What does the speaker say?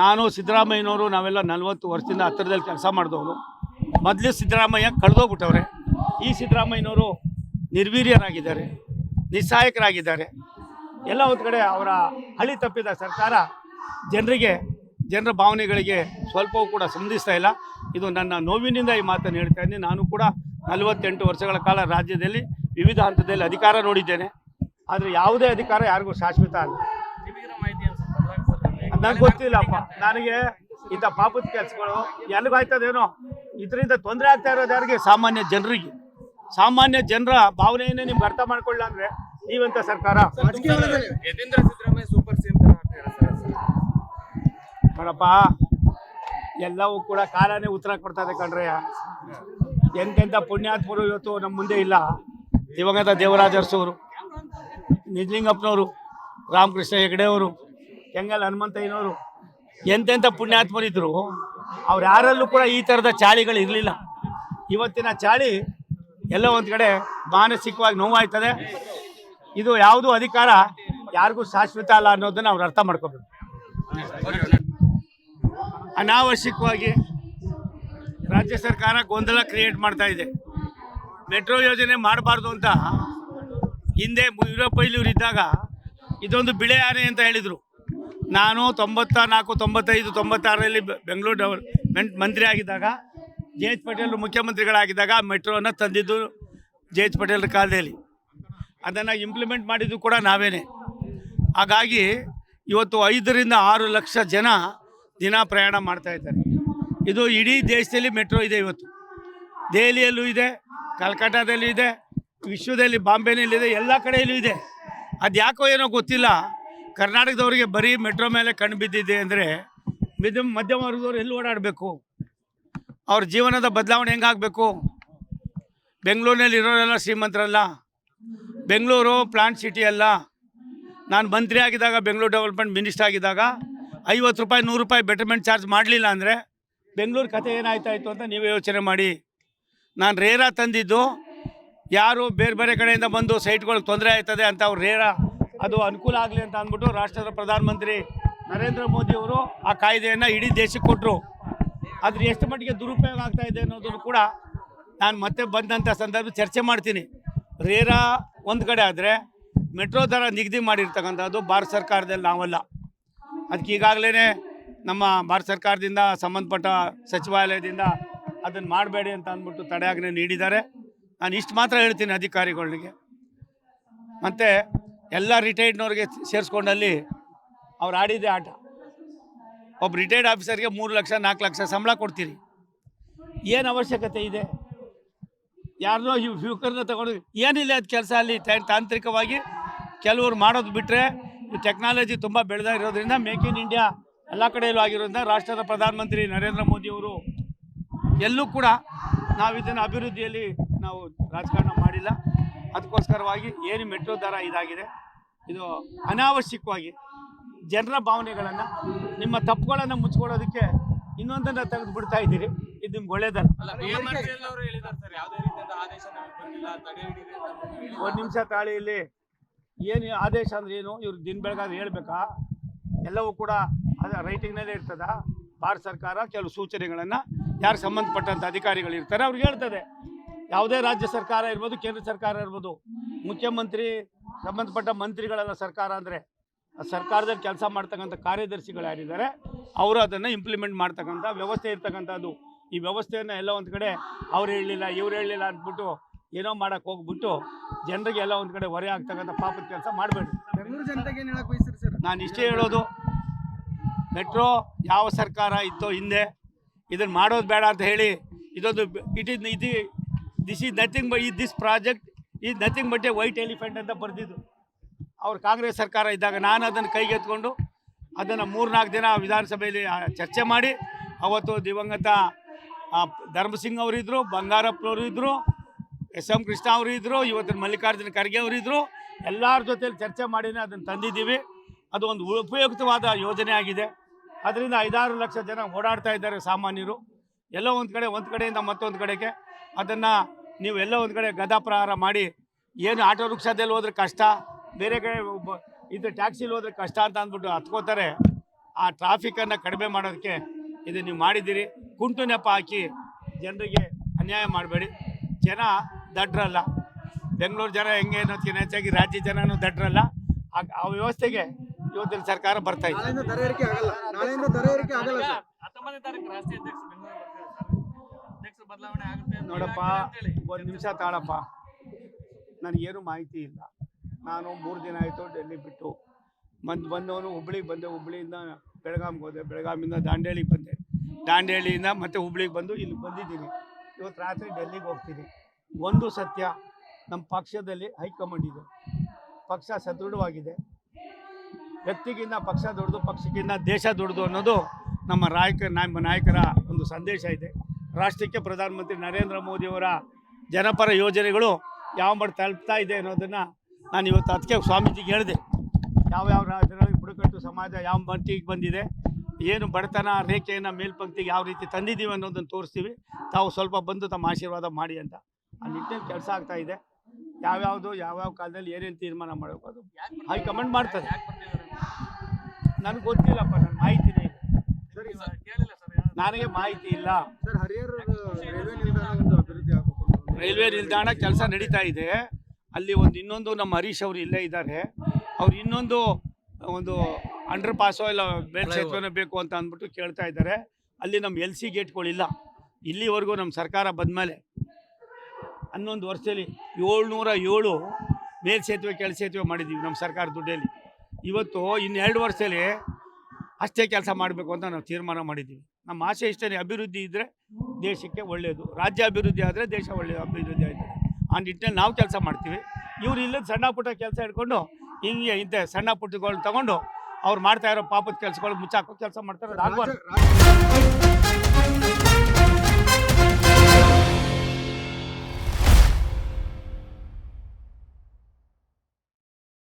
ನಾನು ಸಿದ್ದರಾಮಯ್ಯನವರು ನಾವೆಲ್ಲ ನಲ್ವತ್ತು ವರ್ಷದಿಂದ ಹತ್ತಿರದಲ್ಲಿ ಕೆಲಸ ಮಾಡಿದವರು ಮೊದಲು ಸಿದ್ದರಾಮಯ್ಯ ಕಳೆದೋಗ್ಬಿಟ್ಟವ್ರೆ. ಈ ಸಿದ್ದರಾಮಯ್ಯನವರು ನಿರ್ವೀರ್ಯರಾಗಿದ್ದಾರೆ ನಿಸ್ಸಹಾಯಕರಾಗಿದ್ದಾರೆ ಎಲ್ಲ ಒಂದು ಕಡೆ ಅವರ ಹಳಿ ತಪ್ಪಿದ ಸರ್ಕಾರ ಜನರಿಗೆ, ಜನರ ಭಾವನೆಗಳಿಗೆ ಸ್ವಲ್ಪವೂ ಕೂಡ ಸಂಧಿಸ್ತಾ ಇಲ್ಲ. ಇದು ನನ್ನ ನೋವಿನಿಂದ ಈ ಮಾತನ್ನು ಹೇಳ್ತಾ ಇದ್ದೀನಿ. ನಾನು ಕೂಡ ನಲವತ್ತೆಂಟು ವರ್ಷಗಳ ಕಾಲ ರಾಜ್ಯದಲ್ಲಿ ವಿವಿಧ ಹಂತದಲ್ಲಿ ಅಧಿಕಾರ ನೋಡಿದ್ದೇನೆ. ಆದರೆ ಯಾವುದೇ ಅಧಿಕಾರ ಯಾರಿಗೂ ಶಾಶ್ವತ ಅಲ್ಲ. ನನಗೆ ಗೊತ್ತಿಲ್ಲಪ್ಪ. ನನಗೆ ಇಂಥ ಪಾಪದ ಕೆಲಸಗಳು ಎಲ್ಲಿಗಾಯ್ತದೇನೋ ಇದರಿಂದ ತೊಂದರೆ ಆಗ್ತಾ ಇರೋದು ಯಾರಿಗೆ? ಸಾಮಾನ್ಯ ಜನರಿಗೆ. ಸಾಮಾನ್ಯ ಜನರ ಭಾವನೆಯನ್ನೇ ನಿಮ್ಗೆ ಅರ್ಥ ಮಾಡ್ಕೊಳ್ಳ ಅಂದ್ರೆ ನೀವಂಥ ಸರ್ಕಾರ? ಯತೀಂದ್ರ ಸಿದ್ದರಾಮಯ್ಯ ಸೂಪರ್ ಸಿಎಂ ನೋಡಪ್ಪ ಎಲ್ಲವೂ ಕೂಡ ಕಾಲನೇ ಉತ್ತರ ಕೊಡ್ತಾ ಇದೆ ಕಣ್ರಯ್ಯ ಎಂತೆಂಥ ಪುಣ್ಯಾತ್ಮರು ಇವತ್ತು ನಮ್ಮ ಮುಂದೆ ಇಲ್ಲ. ದಿವಂಗತ ದೇವರಾಜ ಅರಸವರು ನಿಜಲಿಂಗಪ್ಪನವರು ರಾಮಕೃಷ್ಣ ಹೆಗಡೆ ಅವರು ಕೆಂಗಲ್ ಹನುಮಂತಯ್ಯನವರು ಎಂತೆಂಥ ಪುಣ್ಯಾತ್ಮರಿದ್ರು, ಅವ್ರು ಯಾರಲ್ಲೂ ಕೂಡ ಈ ಥರದ ಚಾಳಿಗಳು ಇರಲಿಲ್ಲ. ಇವತ್ತಿನ ಚಾಳಿ ಎಲ್ಲೋ ಒಂದು ಕಡೆ ಮಾನಸಿಕವಾಗಿ ನೋವಾಯ್ತದೆ. ಇದು ಯಾವುದೂ ಅಧಿಕಾರ ಯಾರಿಗೂ ಶಾಶ್ವತ ಅಲ್ಲ ಅನ್ನೋದನ್ನ ಅವ್ರು ಅರ್ಥ ಮಾಡ್ಕೋಬೇಕು. ಅನಾವಶ್ಯಕವಾಗಿ ರಾಜ್ಯ ಸರ್ಕಾರ ಗೊಂದಲ ಕ್ರಿಯೇಟ್ ಮಾಡ್ತಾ ಇದೆ. ಮೆಟ್ರೋ ಯೋಜನೆ ಮಾಡಬಾರ್ದು ಅಂತ ಹಿಂದೆ ವೀರಪ್ಪಯ್ಯಲೂರು ಇದ್ದಾಗ ಇದೊಂದು ಬಿಳೆ ಆನೆ ಅಂತ ಹೇಳಿದರು. ನಾನು ತೊಂಬತ್ತ ನಾಲ್ಕು ತೊಂಬತ್ತೈದು, ತೊಂಬತ್ತಾರರಲ್ಲಿ ಬೆಂಗಳೂರು ಮಂತ್ರಿ ಆಗಿದ್ದಾಗ, ಜೆ ಎಚ್ ಪಟೇಲ್ ಮುಖ್ಯಮಂತ್ರಿಗಳಾಗಿದ್ದಾಗ ಮೆಟ್ರೋನ ತಂದಿದ್ದು ಜೆ ಎಚ್ ಪಟೇಲ್ರ ಕಾಲದಲ್ಲಿ. ಅದನ್ನು ಇಂಪ್ಲಿಮೆಂಟ್ ಮಾಡಿದ್ದು ಕೂಡ ನಾವೇನೆ. ಹಾಗಾಗಿ ಇವತ್ತು ಐದರಿಂದ ಆರು ಲಕ್ಷ ಜನ ದಿನ ಪ್ರಯಾಣ ಮಾಡ್ತಾಯಿದ್ದಾರೆ ಇದು ಇಡೀ ದೇಶದಲ್ಲಿ ಮೆಟ್ರೋ ಇದೆ ಇವತ್ತು. ದೆಹಲಿಯಲ್ಲೂ ಇದೆ ಕಲ್ಕಟ್ಟಾದಲ್ಲೂ ಇದೆ, ವಿಶ್ವದಲ್ಲಿ ಬಾಂಬೆನಲ್ಲಿದೆ, ಎಲ್ಲ ಕಡೆಯಲ್ಲೂ ಇದೆ. ಅದು ಯಾಕೋ ಏನೋ ಗೊತ್ತಿಲ್ಲ. ಕರ್ನಾಟಕದವರಿಗೆ ಬರೀ ಮೆಟ್ರೋ ಮೇಲೆ ಕಣ್ಣು ಬಿದ್ದಿದೆ ಅಂದರೆ ಮಿಧ್ಯಮ ಮಧ್ಯಮ ವರ್ಗದವ್ರು ಎಲ್ಲಿ ಓಡಾಡಬೇಕು? ಅವ್ರ ಜೀವನದ ಬದಲಾವಣೆ ಹೆಂಗಾಗಬೇಕು? ಬೆಂಗಳೂರಿನಲ್ಲಿ ಇರೋರೆಲ್ಲ ಶ್ರೀಮಂತರಲ್ಲ? ಬೆಂಗಳೂರು ಪ್ಲಾಂಟ್ ಸಿಟಿ ಅಲ್ಲ? ನಾನು ಮಂತ್ರಿ ಆಗಿದ್ದಾಗ ಬೆಂಗಳೂರು ಡೆವಲಪ್ಮೆಂಟ್ ಮಿನಿಸ್ಟರ್ ಆಗಿದ್ದಾಗ ಐವತ್ತು ರೂಪಾಯಿ, ನೂರು ರೂಪಾಯಿ ಬೆಟರ್ಮೆಂಟ್ ಚಾರ್ಜ್ ಮಾಡಲಿಲ್ಲ ಅಂದರೆ ಬೆಂಗಳೂರು ಕತೆ ಏನಾಯ್ತಾಯಿತು ಅಂತ ನೀವೇ ಯೋಚನೆ ಮಾಡಿ. ನಾನು ರೇರಾ ತಂದಿದ್ದು, ಯಾರು ಬೇರೆ ಬೇರೆ ಕಡೆಯಿಂದ ಬಂದು ಸೈಟ್ಗಳಿಗೆ ತೊಂದರೆ ಆಯ್ತದೆ ಅಂತ ಅವ್ರು ರೇರಾ ಅದು ಅನುಕೂಲ ಆಗಲಿ ಅಂತ ಅಂದ್ಬಿಟ್ಟು ರಾಷ್ಟ್ರದ ಪ್ರಧಾನಮಂತ್ರಿ ನರೇಂದ್ರ ಮೋದಿಯವರು ಆ ಕಾಯ್ದೆಯನ್ನು ಇಡೀ ದೇಶಕ್ಕೆ ಕೊಟ್ಟರು ಅದ್ರ ಎಷ್ಟು ಮಟ್ಟಿಗೆ ದುರುಪಯೋಗ ಆಗ್ತಾ ಇದೆ ಅನ್ನೋದನ್ನು ಕೂಡ ನಾನು ಮತ್ತೆ ಬಂದಂಥ ಸಂದರ್ಭ ಚರ್ಚೆ ಮಾಡ್ತೀನಿ. ರೇರಾ ಒಂದು ಕಡೆ ಆದರೆ ಮೆಟ್ರೋ ದರ ನಿಗದಿ ಮಾಡಿರ್ತಕ್ಕಂಥದ್ದು ಭಾರತ ಸರ್ಕಾರದಲ್ಲಿ ನಾವಲ್ಲ. ಅದಕ್ಕೆ ಈಗಾಗಲೇ ನಮ್ಮ ಭಾರತ ಸರ್ಕಾರದಿಂದ ಸಂಬಂಧಪಟ್ಟ ಸಚಿವಾಲಯದಿಂದ ಅದನ್ನು ಮಾಡಬೇಡಿ ಅಂತ ಅಂದ್ಬಿಟ್ಟು ತಡೆಯಾಜ್ಞೆ ನೀಡಿದ್ದಾರೆ. ನಾನು ಇಷ್ಟು ಮಾತ್ರ ಹೇಳ್ತೀನಿ ಅಧಿಕಾರಿಗಳಿಗೆ. ಮತ್ತು ಎಲ್ಲ ರಿಟೈರ್ಡ್ನವ್ರಿಗೆ ಸೇರಿಸ್ಕೊಂಡಲ್ಲಿ ಅವ್ರು ಆಡಿದ್ದೆ ಆಟ. ಒಬ್ಬ ರಿಟೈರ್ಡ್ ಆಫೀಸರ್ಗೆ ಮೂರು ಲಕ್ಷ, ನಾಲ್ಕು ಲಕ್ಷ ಸಂಬಳ ಕೊಡ್ತೀರಿ. ಏನು ಅವಶ್ಯಕತೆ ಇದೆ? ಯಾರನ್ನೋ ಫ್ಯೂಕರ್ನ ತಗೊಂಡು ಏನಿಲ್ಲ ಅದು ಕೆಲಸ ಅಲ್ಲಿ ತಾಂತ್ರಿಕವಾಗಿ ಕೆಲವರು ಮಾಡೋದು ಬಿಟ್ಟರೆ ಟೆಕ್ನಾಲಜಿ ತುಂಬ ಬೆಳೆದ ಇರೋದ್ರಿಂದ ಮೇಕ್ ಇನ್ ಇಂಡಿಯಾ ಎಲ್ಲ ಕಡೆಯಲ್ಲೂ ಆಗಿರೋದ್ರಿಂದ ರಾಷ್ಟ್ರದ ಪ್ರಧಾನಮಂತ್ರಿ ನರೇಂದ್ರ ಮೋದಿಯವರು ಎಲ್ಲೂ ಕೂಡ ನಾವು ಇದನ್ನು ಅಭಿವೃದ್ಧಿಯಲ್ಲಿ ನಾವು ರಾಜಕಾರಣ ಮಾಡಿಲ್ಲ. ಅದಕ್ಕೋಸ್ಕರವಾಗಿ ಏನು ಮೆಟ್ರೋ ದರ ಇದಾಗಿದೆ ಇದು ಅನಾವಶ್ಯಕವಾಗಿ ಜನರ ಭಾವನೆಗಳನ್ನು ನಿಮ್ಮ ತಪ್ಪುಗಳನ್ನು ಮುಚ್ಕೊಳ್ಳೋದಕ್ಕೆ ಇನ್ನೊಂದನ್ನು ತೆಗೆದು ಬಿಡ್ತಾ ಇದ್ದೀರಿ. ಇದು ನಿಮ್ಗೆ ಒಳ್ಳೇದಲ್ಲ. ಒಂದು ನಿಮಿಷ ತಾಳಿ ಇಲ್ಲಿ ಏನು ಆದೇಶ ಅಂದ್ರೆ ಏನು? ಇವ್ರು ದಿನ ಬೆಳಗಾದ್ರೆ ಹೇಳ್ಬೇಕಾ? ಎಲ್ಲವೂ ಕೂಡ ಅದ ರೈಟಿಂಗ್ನಲ್ಲೇ ಇರ್ತದ. ಭಾರತ ಸರ್ಕಾರ ಕೆಲವು ಸೂಚನೆಗಳನ್ನು ಯಾರು ಸಂಬಂಧಪಟ್ಟಂಥ ಅಧಿಕಾರಿಗಳು ಇರ್ತಾರೆ ಅವ್ರಿಗೆ ಹೇಳ್ತದೆ. ಯಾವುದೇ ರಾಜ್ಯ ಸರ್ಕಾರ ಇರ್ಬೋದು ಕೇಂದ್ರ ಸರ್ಕಾರ ಇರ್ಬೋದು ಮುಖ್ಯಮಂತ್ರಿ ಸಂಬಂಧಪಟ್ಟ ಮಂತ್ರಿಗಳೆಲ್ಲ ಸರ್ಕಾರ ಅಂದರೆ ಸರ್ಕಾರದಲ್ಲಿ ಕೆಲಸ ಮಾಡ್ತಕ್ಕಂಥ ಕಾರ್ಯದರ್ಶಿಗಳು ಯಾರಿದ್ದಾರೆ ಅವರು ಅದನ್ನು ಇಂಪ್ಲಿಮೆಂಟ್ ಮಾಡ್ತಕ್ಕಂಥ ವ್ಯವಸ್ಥೆ ಇರ್ತಕ್ಕಂಥದ್ದು. ಈ ವ್ಯವಸ್ಥೆಯನ್ನು ಎಲ್ಲ ಒಂದು ಕಡೆ ಅವ್ರು ಹೇಳಲಿಲ್ಲ ಇವ್ರು ಹೇಳಲಿಲ್ಲ ಅಂದ್ಬಿಟ್ಟು ಏನೋ ಮಾಡೋಕ್ಕೆ ಹೋಗ್ಬಿಟ್ಟು ಜನರಿಗೆ ಎಲ್ಲ ಒಂದು ಕಡೆ ಹೊರೆ ಆಗ್ತಕ್ಕಂಥ ಪಾಪದ ಕೆಲಸ ಮಾಡಬೇಡಿ. ನಾನು ಇಷ್ಟೇ ಹೇಳೋದು ಮೆಟ್ರೋ ಯಾವ ಸರ್ಕಾರ ಇತ್ತೋ ಹಿಂದೆ ಇದನ್ನು ಮಾಡೋದು ಬೇಡ ಅಂತ ಹೇಳಿ ಇದೊಂದು ಇಟ್ ಇಸ್ ಇದು this is nothing by this project is nothing but a white elephant ಅಂತ ಬರೆದಿದ್ದು. ಅವ್ರು ಕಾಂಗ್ರೆಸ್ ಸರ್ಕಾರ ಇದ್ದಾಗ ನಾನು ಅದನ್ನು ಕೈಗೆತ್ಕೊಂಡು ಅದನ್ನು ಮೂರ್ನಾಲ್ಕು ದಿನ ವಿಧಾನಸಭೆಯಲ್ಲಿ ಚರ್ಚೆ ಮಾಡಿ ಅವತ್ತು ದಿವಂಗತ ಧರ್ಮಸಿಂಗ್ ಅವರಿದ್ದರು ಬಂಗಾರಪ್ಪನವರು ಇದ್ದರು ಎಸ್ ಎಂ ಕೃಷ್ಣ ಅವರು ಇದ್ದರು ಇವತ್ತಿನ ಮಲ್ಲಿಕಾರ್ಜುನ ಖರ್ಗೆ ಅವರು ಇದ್ದರು ಎಲ್ಲರ ಜೊತೆಯಲ್ಲಿ ಚರ್ಚೆ ಮಾಡಿನೇ ಅದನ್ನು ತಂದಿದ್ದೀವಿ. ಅದು ಒಂದು ಉಪಯುಕ್ತವಾದ ಯೋಜನೆ ಆಗಿದೆ. ಅದರಿಂದ ಐದಾರು ಲಕ್ಷ ಜನ ಓಡಾಡ್ತಾ ಇದ್ದಾರೆ ಸಾಮಾನ್ಯರು. ಎಲ್ಲೋ ಒಂದು ಕಡೆ, ಒಂದು ಕಡೆಯಿಂದ ಮತ್ತೊಂದು ಕಡೆಗೆ ಅದನ್ನು ನೀವು ಎಲ್ಲೋ ಒಂದು ಕಡೆ ಗದಾ ಪ್ರಹಾರ ಮಾಡಿ ಏನು ಆಟೋ ರಿಕ್ಷಾದಲ್ಲಿ ಹೋದ್ರೆ ಕಷ್ಟ ಬೇರೆ ಕಡೆ ಇದು ಟ್ಯಾಕ್ಸಿಲಿ ಹೋದ್ರೆ ಕಷ್ಟ ಅಂತ ಅಂದ್ಬಿಟ್ಟು ಹತ್ಕೋತಾರೆ ಆ ಟ್ರಾಫಿಕನ್ನು ಕಡಿಮೆ ಮಾಡೋದಕ್ಕೆ ಇದು ನೀವು ಮಾಡಿದ್ದೀರಿ. ಕುಂಟು ನೆಪ ಹಾಕಿ ಜನರಿಗೆ ಅನ್ಯಾಯ ಮಾಡಬೇಡಿ. ಜನ ದಡ್ರಲ್ಲ. ಬೆಂಗಳೂರು ಜನ ಹೆಂಗೆ ಅನ್ನೋದಕ್ಕಿಂತ ಹೆಚ್ಚಾಗಿ ರಾಜ್ಯ ಜನನೂ ದಡ್ರಲ್ಲ. ಆ ಆ ವ್ಯವಸ್ಥೆಗೆ ಇವತ್ತಿನ ಸರ್ಕಾರ ಬರ್ತಾ ಇದೆ. ಬದಲಾವಣೆ ಆಗುತ್ತೆ ನೋಡಪ್ಪ ಒಂದು ನಿಮಿಷ ತಾಳಪ್ಪ. ನನಗೇನು ಮಾಹಿತಿ ಇಲ್ಲ. ನಾನು ಮೂರು ದಿನ ಆಯಿತು ಡೆಲ್ಲಿ ಬಿಟ್ಟು ಬಂದು ಬಂದವನು ಹುಬ್ಳಿಗೆ ಬಂದೆ. ಹುಬ್ಳಿಯಿಂದ ಬೆಳಗಾಮ್ಗೆ ಹೋದೆ. ಬೆಳಗಾಮಿಂದ ದಾಂಡೇಳಿಗೆ ಬಂದೆ. ದಾಂಡೇಳಿಯಿಂದ ಮತ್ತೆ ಹುಬ್ಳಿಗೆ ಬಂದು ಇಲ್ಲಿ ಬಂದಿದ್ದೀನಿ. ಇವತ್ತು ರಾತ್ರಿ ಡೆಲ್ಲಿಗೆ ಹೋಗ್ತೀನಿ. ಒಂದು ಸತ್ಯ ನಮ್ಮ ಪಕ್ಷದಲ್ಲಿ ಹೈಕಮಾಂಡ್ ಇದೆ. ಪಕ್ಷ ಸದೃಢವಾಗಿದೆ. ವ್ಯಕ್ತಿಗಿಂತ ಪಕ್ಷ ದೊಡ್ಡದು ಪಕ್ಷಕ್ಕಿಂತ ದೇಶ ದೊಡ್ಡದು ಅನ್ನೋದು ನಮ್ಮ ರಾಯಕ ನಮ್ಮ ನಾಯಕರ ಒಂದು ಸಂದೇಶ ಇದೆ. ರಾಷ್ಟ್ರಕ್ಕೆ ಪ್ರಧಾನಮಂತ್ರಿ ನರೇಂದ್ರ ಮೋದಿಯವರ ಜನಪರ ಯೋಜನೆಗಳು ಯಾವ ಮಟ್ಟ ತಲುಪ್ತಾ ಇದೆ ಅನ್ನೋದನ್ನು ನಾನು ಇವತ್ತು ಅದಕ್ಕೆ ಸ್ವಾಮೀಜಿಗೆ ಹೇಳಿದೆ. ಯಾವ ಯಾವ ರಾಜ್ಯಗಳಲ್ಲಿ ಬುಡಕಟ್ಟು ಸಮಾಜ ಯಾವ ಮಟ್ಟಿಗೆ ಬಂದಿದೆ, ಏನು ಬಡತನ ರೇಖೆಯನ್ನು ಮೇಲ್ಪಂಕ್ತಿಗೆ ಯಾವ ರೀತಿ ತಂದಿದ್ದೀವಿ ಅನ್ನೋದನ್ನು ತೋರಿಸ್ತೀವಿ. ತಾವು ಸ್ವಲ್ಪ ಬಂದು ತಮ್ಮ ಆಶೀರ್ವಾದ ಮಾಡಿ ಅಂತ. ಆ ನಿಟ್ಟಿನಲ್ಲಿ ಕೆಲಸ ಆಗ್ತಾ ಇದೆ. ಯಾವ್ಯಾವುದು ಯಾವ್ಯಾವ ಕಾಲದಲ್ಲಿ ಏನೇನು ತೀರ್ಮಾನ ಮಾಡಬೇಕು ಅದು? ಹೈಕಮಾಂಡ್ ಮಾಡ್ತದೆ? ನನಗೆ ಗೊತ್ತಿಲ್ಲಪ್ಪ ನನ್ನ ಮಾಹಿತಿನೇ ಇಲ್ಲ ನನಗೆ ಮಾಹಿತಿ ಇಲ್ಲ. ರೈಲ್ವೆ ನಿಲ್ದಾಣ ಒಂದು ಅಭಿವೃದ್ಧಿ ಆಗಬೇಕು ರೈಲ್ವೆ ನಿಲ್ದಾಣ ಕೆಲಸ ನಡೀತಾ ಇದೆ. ಅಲ್ಲಿ ಒಂದು ಇನ್ನೊಂದು ನಮ್ಮ ಹರೀಶ್ ಅವರು ಇಲ್ಲೇ ಇದ್ದಾರೆ. ಅವ್ರು ಇನ್ನೊಂದು ಒಂದು ಅಂಡರ್ ಪಾಸೋ ಇಲ್ಲ ಮೇಲ್ ಸೇತುವೆನೋ ಬೇಕು ಅಂತ ಅಂದ್ಬಿಟ್ಟು ಕೇಳ್ತಾ ಇದ್ದಾರೆ. ಅಲ್ಲಿ ನಮ್ಮ ಎಲ್ ಸಿ ಗೇಟ್ಗಳಿಲ್ಲ ಇಲ್ಲಿವರೆಗೂ ನಮ್ಮ ಸರ್ಕಾರ ಬಂದಮೇಲೆ ಹನ್ನೊಂದು ವರ್ಷದಲ್ಲಿ ಏಳ್ನೂರ ಏಳು ಮೇಲ್ ಸೇತುವೆ ಕೆಳ ಸೇತುವೆ ಮಾಡಿದ್ದೀವಿ ನಮ್ಮ ಸರ್ಕಾರ ದುಡ್ಡಲ್ಲಿ. ಇವತ್ತು ಇನ್ನೆರಡು ವರ್ಷದಲ್ಲಿ ಅಷ್ಟೇ ಕೆಲಸ ಮಾಡಬೇಕು ಅಂತ ನಾವು ತೀರ್ಮಾನ ಮಾಡಿದ್ದೀವಿ. ನಮ್ಮ ಆಸೆ ಇಷ್ಟೇ ಅಭಿವೃದ್ಧಿ ಇದ್ದರೆ ದೇಶಕ್ಕೆ ಒಳ್ಳೆಯದು ರಾಜ್ಯ ಅಭಿವೃದ್ಧಿ ಆದರೆ ದೇಶ ಒಳ್ಳೆಯ ಅಭಿವೃದ್ಧಿ ಆಯಿತು. ಆ ನಿಟ್ಟಿನಲ್ಲಿ ನಾವು ಕೆಲಸ ಮಾಡ್ತೀವಿ. ಇವರು ಇಲ್ಲದ ಸಣ್ಣ ಪುಟ್ಟ ಕೆಲಸ ಹಿಡ್ಕೊಂಡು ಹಿಂಗೆ ಇಂಥ ಸಣ್ಣ ಪುಟ್ಟಗಳು ತಗೊಂಡು ಅವ್ರು ಮಾಡ್ತಾ ಇರೋ ಪಾಪದ ಕೆಲಸಗಳು ಮುಚ್ಚಾಕೋ ಕೆಲಸ ಮಾಡ್ತಾರೆ.